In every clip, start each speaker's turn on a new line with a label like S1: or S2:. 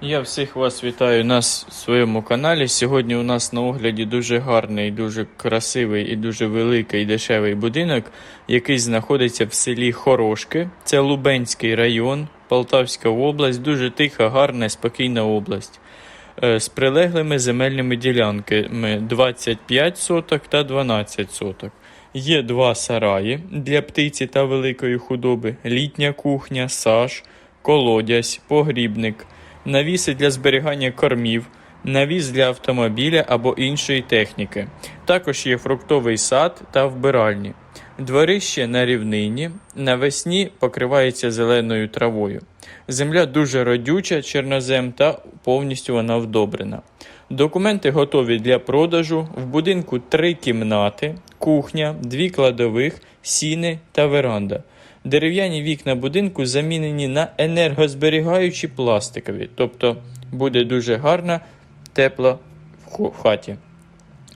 S1: Я всіх вас вітаю на своєму каналі. Сьогодні у нас на огляді дуже гарний, дуже красивий і дуже великий дешевий будинок, який знаходиться в селі Хорошки. Це Лубенський район, Полтавська область, дуже тиха, гарна, спокійна область. Е, З прилеглими земельними ділянками 25 соток та 12 соток. Є два сараї для птиці та великої худоби, літня кухня, саж, колодязь, погрібник, навіси для зберігання кормів, навіс для автомобіля або іншої техніки. Також є фруктовий сад та вбиральні. Дворище на рівнині, навесні покривається зеленою травою. Земля дуже родюча, чорнозем та повністю вона вдобрена. Документи готові для продажу. В будинку три кімнати, кухня, дві кладових, сіни та веранда. Дерев'яні вікна будинку замінені на енергозберігаючі пластикові, тобто буде дуже гарна тепла в в хаті.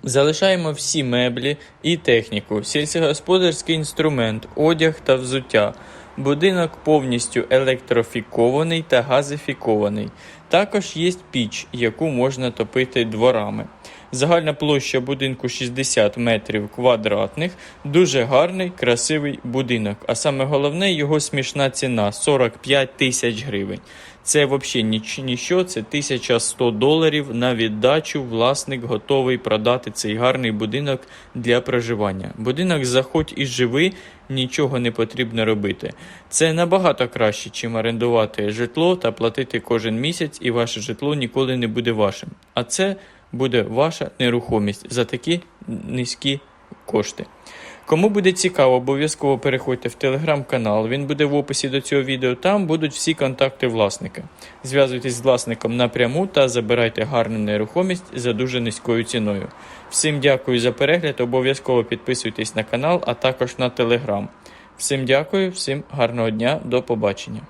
S1: Залишаємо всі меблі і техніку, сільськогосподарський інструмент, одяг та взуття. Будинок повністю електрофікований та газифікований. Також є піч, яку можна топити дворами. Загальна площа будинку 60 метрів квадратних. Дуже гарний, красивий будинок. А саме головне його смішна ціна 45 тисяч гривень. Це взагалі ніч, ніщо, це 1100 доларів на віддачу. Власник готовий продати цей гарний будинок для проживання. Будинок заходь і живи, нічого не потрібно робити. Це набагато краще, чим орендувати житло та платити кожен місяць, і ваше житло ніколи не буде вашим. А це буде ваша нерухомість за такі низькі кошти. Кому буде цікаво, обов'язково переходьте в телеграм-канал. Він буде в описі до цього відео. Там будуть всі контакти власника. Зв'язуйтесь з власником напряму та забирайте гарну нерухомість за дуже низькою ціною. Всім дякую за перегляд. Обов'язково підписуйтесь на канал, а також на телеграм. Всім дякую, всім гарного дня, до побачення.